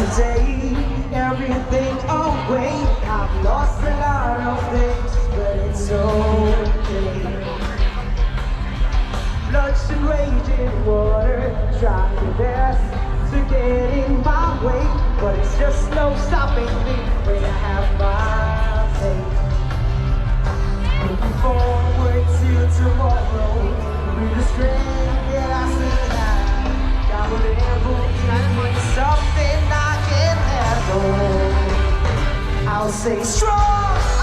yesterday, everything away. I've lost a lot of things, but it's okay. Bloods and raging water, trying your best to get in my way, but it's just no stopping me. I'll stay strong.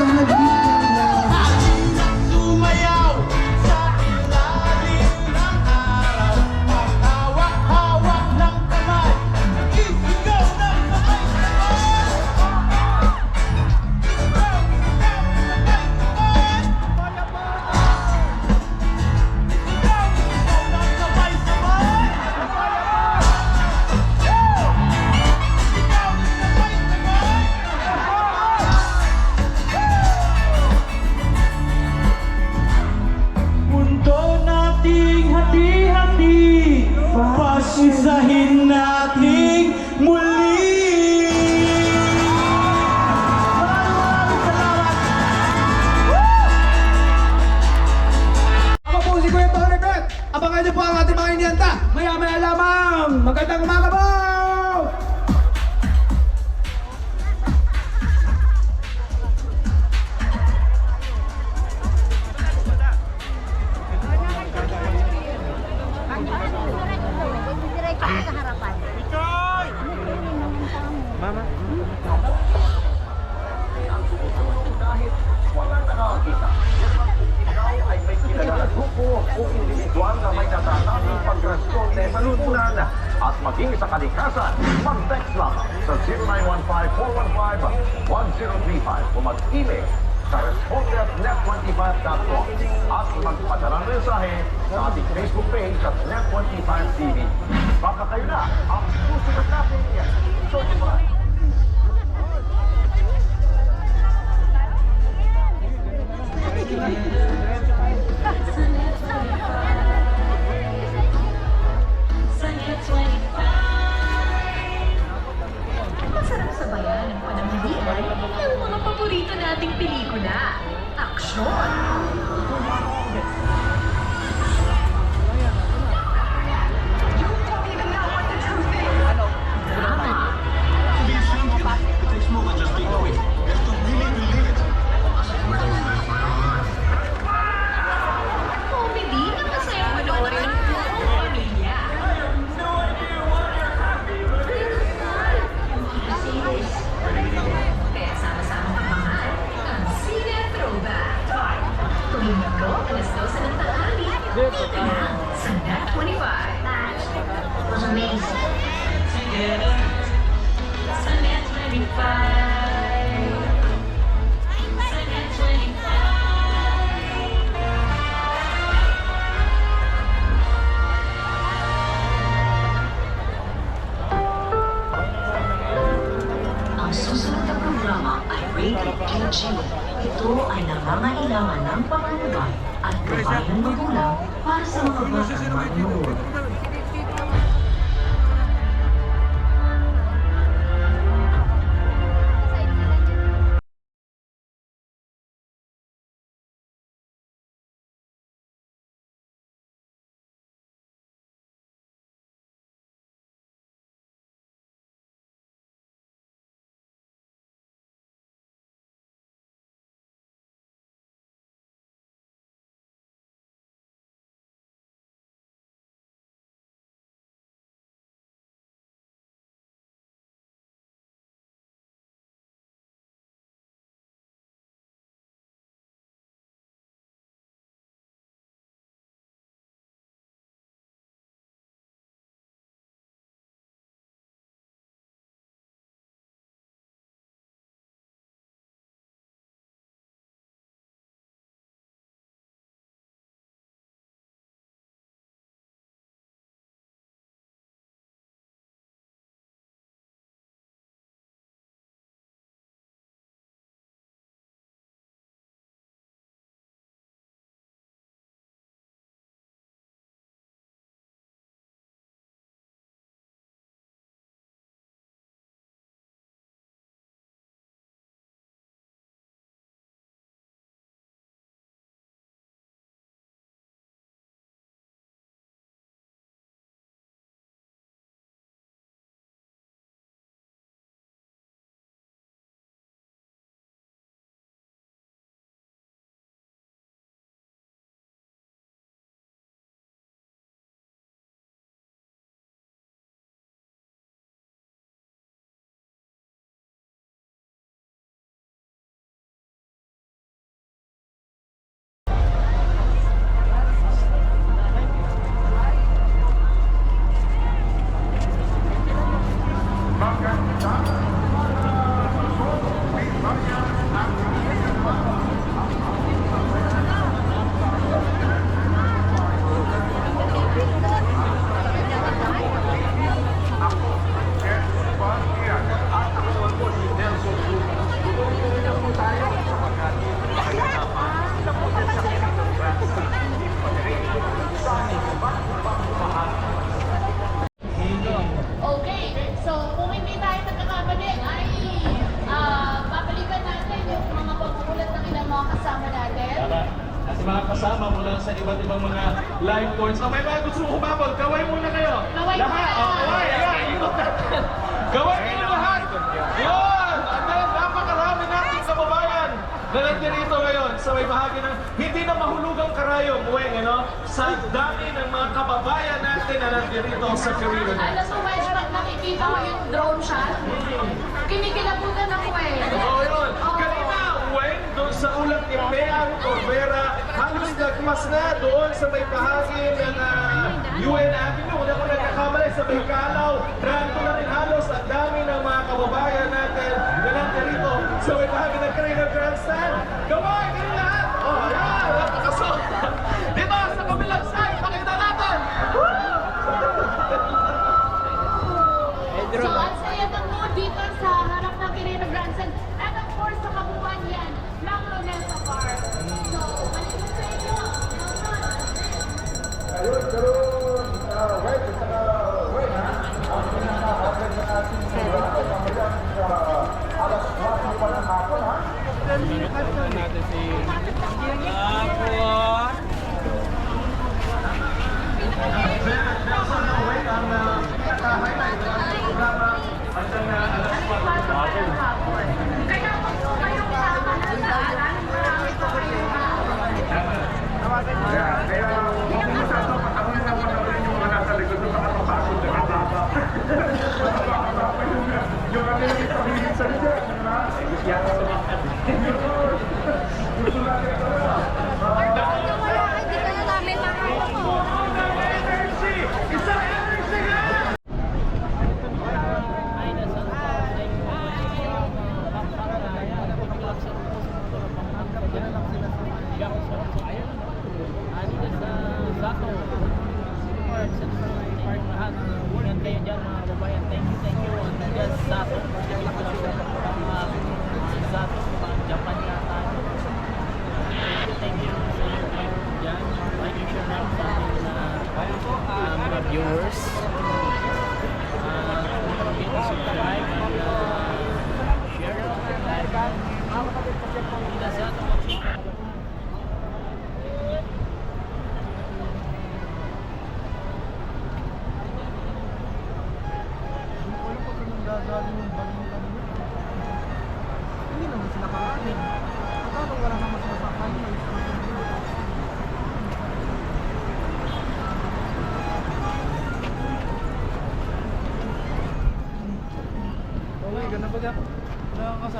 I'm you. panuntunan at maging sa kalikasan. Mag-text lamang sa 0915-415-1035 o mag-email sa respondeatnet25.com at magpadala ng mensahe sa ating Facebook page at Net25 TV. Baka kayo na ang susunod natin. So, di ba? Thank you. paborito nating pelikula, aksyon! dito sa Carino. Alas ko, Wedge, pag nakikita mo yung drone shot, kinikilabutan ako eh. Oo, yun. Kanina, Wen, doon sa ulat ni Meang Corvera, halos nagmas na doon sa may bahagi ng ah, UN Avenue. Wala ko nagkakamali sa may kalaw. Terus, terus. Baik, terus.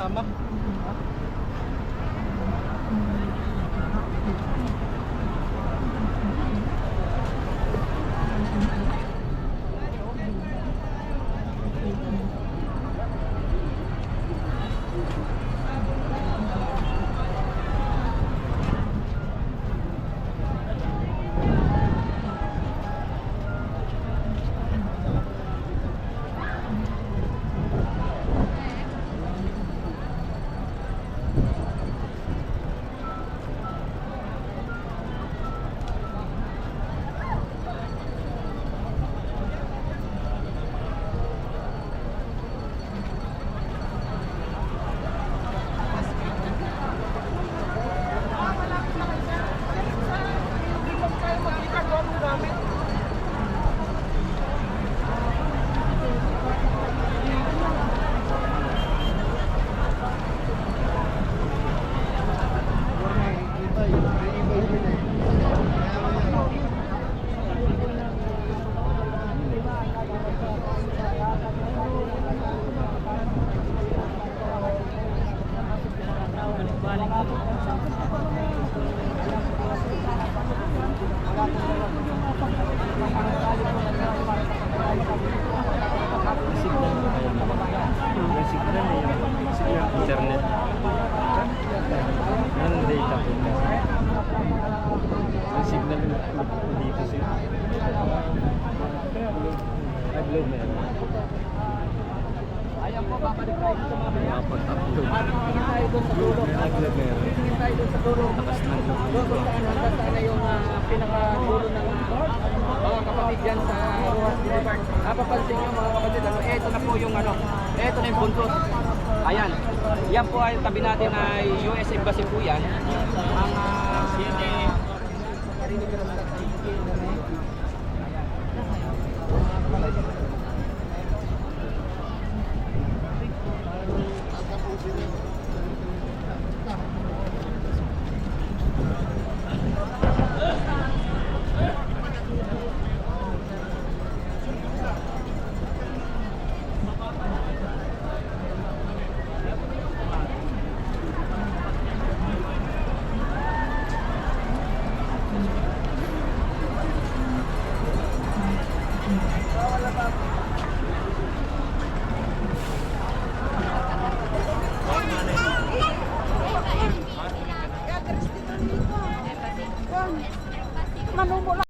안 맞고 internet. Yan po ay tabi natin ay US Embassy po yan. Ang uh, Kan, 辣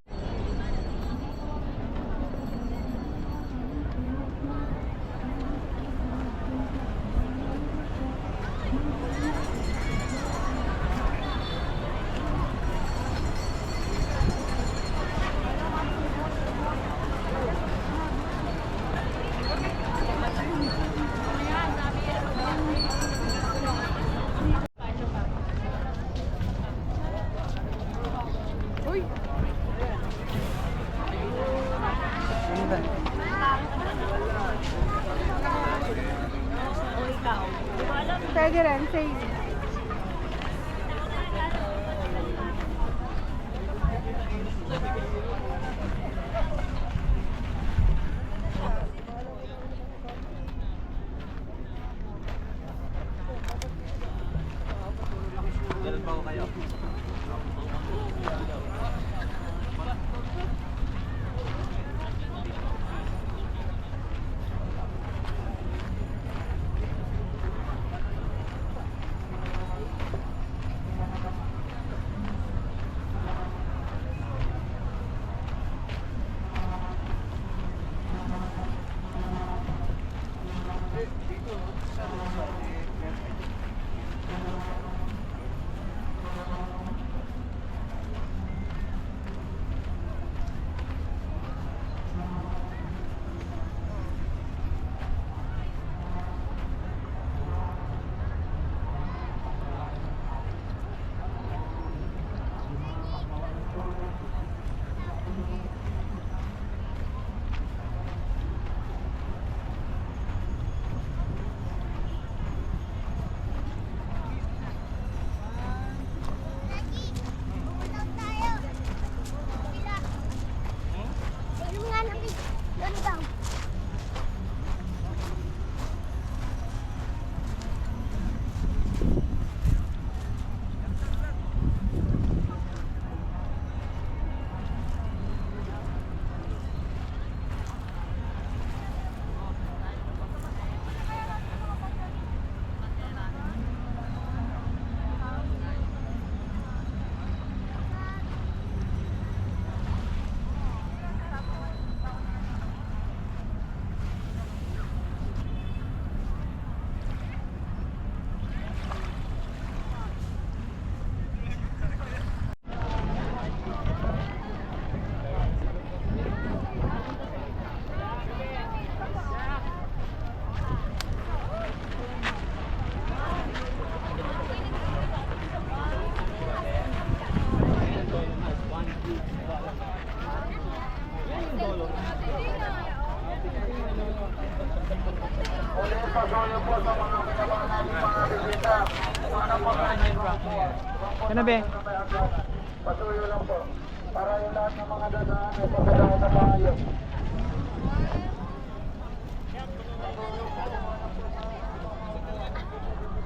Ano